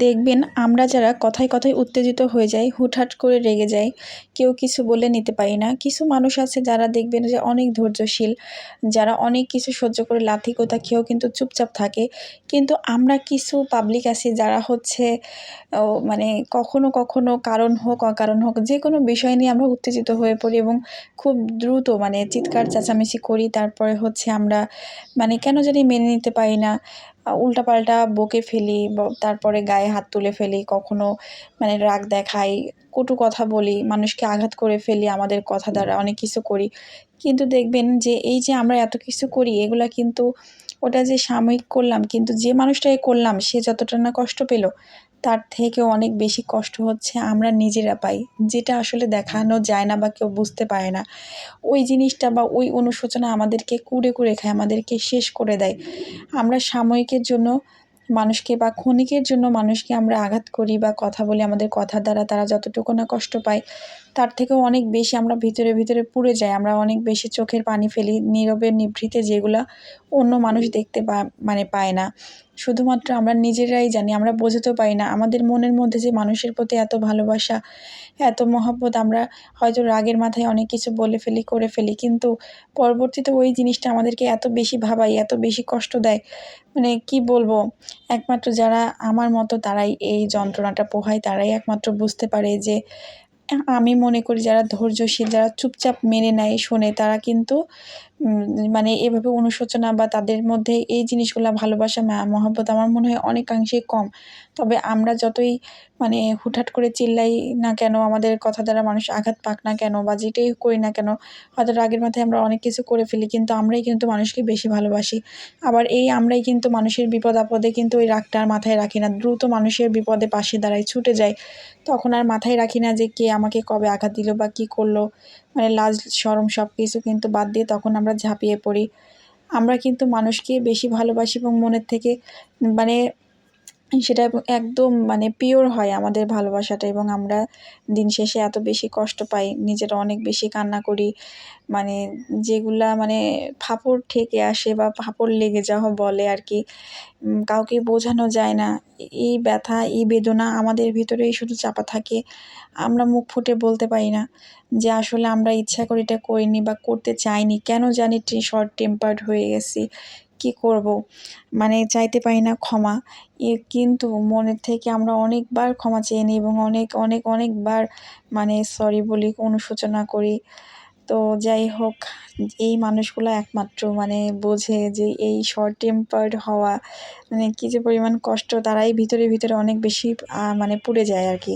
দেখবেন আমরা যারা কথায় কথায় উত্তেজিত হয়ে যাই, হুটহাট করে রেগে যাই, কেউ কিছু বলে নিতে পারি না। কিছু মানুষ আছে যারা দেখবেন যে অনেক ধৈর্যশীল, যারা অনেক কিছু সহ্য করে লাথি কোতা খেয়েও কিন্তু চুপচাপ থাকে। কিন্তু আমরা কিছু পাবলিক আছি যারা হচ্ছে মানে কখনো কখনো কারণ হোক, অকারণ হোক, যে কোনো বিষয় নিয়ে আমরা উত্তেজিত হয়ে পড়ি এবং খুব দ্রুত মানে চিৎকার, চেঁচামেচি করি। তারপরে হচ্ছে আমরা মানে কেন জানি মেনে নিতে পারি না। উল্টাপাল্টা বকে ফেলি তারপরে গায়ে হাত তুলে ফেলি কখনো মানে রাগ দেখাই কটু কথা বলি মানুষকে আঘাত করে ফেলি আমাদের কথা দ্বারা অনেক কিছু করি। কিন্তু দেখবেন যে এই যে আমরা এত কিছু করি এগুলা কিন্তু ওটা যে সাময়িক করলাম কিন্তু যে মানুষটাকে করলাম সে যতটা না কষ্ট পেল তার থেকে অনেক বেশি কষ্ট হচ্ছে আমরা নিজেরা পাই। যেটা আসলে দেখানো যায় না বা কেউ বুঝতে পারে না। ওই জিনিসটা বা ওই অনুশোচনা আমাদেরকে কুড়ে কুড়ে খায়, আমাদেরকে শেষ করে দেয়। আমরা সাময়িকের জন্য মানুষকে বা ক্ষণিকের জন্য মানুষকে আমরা আঘাত করি বা কথা বলি আমাদের কথার দ্বারা, তারা যতটুকু না কষ্ট পায়, তার থেকেও অনেক বেশি আমরা ভিতরে ভিতরে পুড়ে যাই। আমরা অনেক বেশি চোখের পানি ফেলি নীরবে নিভৃতে যেগুলা অন্য মানুষ দেখতে পা মানে পায় না। শুধুমাত্র আমরা নিজেরাই জানি, আমরা বোঝাতেও পারি না। আমাদের মনের মধ্যে যে মানুষের প্রতি এত ভালোবাসা, এত মহব্বত, আমরা হয়তো রাগের মাথায় অনেক কিছু বলে ফেলি, করে ফেলি, কিন্তু পরবর্তীতে ওই জিনিসটা আমাদেরকে এত বেশি ভাবাই এত বেশি কষ্ট দেয়। মানে কি বলব? একমাত্র যারা আমার মতো তারাই এই যন্ত্রণাটা পোহায়, তারাই একমাত্র বুঝতে পারে যে আমি মনে করি যারা ধৈর্যশীল, যারা চুপচাপ মেনে নেয়, শোনে, তারা কিন্তু মানে এভাবে অনুশোচনা বা তাদের মধ্যে এই জিনিসগুলো ভালোবাসা মহব্বত আমার মনে হয় অনেকাংশেই কম। তবে আমরা যতই মানে হুটহাট করে চিল্লাই না কেন, আমাদের কথা দ্বারা মানুষ আঘাত পাক না কেন বা যেটাই করি না কেন, হয়তো রাগের মাথায় আমরা অনেক কিছু করে ফেলি কিন্তু আমরাই কিন্তু মানুষকে বেশি ভালোবাসি। আবার এই আমরাই কিন্তু মানুষের বিপদ আপদে কিন্তু ওই রাগটা আর মাথায় রাখি না। দ্রুত মানুষের বিপদে পাশে দাঁড়াই, ছুটে যায় তখন আর মাথায় রাখি না যে কে আমাকে কবে আঘাত দিল বা কী করল। মানে লাজ সরম সব কিছু কিন্তু বাদ দিয়ে তখন আমরা ঝাঁপিয়ে পড়ি। আমরা কিন্তু মানুষকে বেশি ভালোবাসি এবং মনের থেকে মানে সেটা একদম মানে পিওর হয় আমাদের ভালোবাসাটা এবং আমরা দিন শেষে এত বেশি কষ্ট পাই, নিজেরা অনেক বেশি কান্না করি মানে যেগুলা মানে ফাপড় ঠেকে আসে বা ফাপড় লেগে যাওয়া বলে আর কি কাউকে বোঝানো যায় না। এই ব্যথা, এই বেদনা আমাদের ভিতরেই শুধু চাপা থাকে, আমরা মুখ ফুটে বলতে পারি না যে আসলে আমরা ইচ্ছা করে এটা করিনি বা করতে চাইনি, কেন জানি শর্ট টেম্পার্ড হয়ে গেছি। কি করব? মানে চাইতে পারি না ক্ষমা। কিন্তু মনের থেকে আমরা অনেকবার ক্ষমা চেয়ে নিই এবং অনেক অনেক, অনেকবার মানে সরি বলি, অনুশোচনা করি। তো যাই হোক, এই মানুষগুলো একমাত্র মানে বোঝে যে এই শর্ট টেম্পার্ড হওয়া মানে কী যে পরিমাণ কষ্ট, তারাই ভিতরে ভিতরে অনেক বেশি মানে পুড়ে যায় আর কি।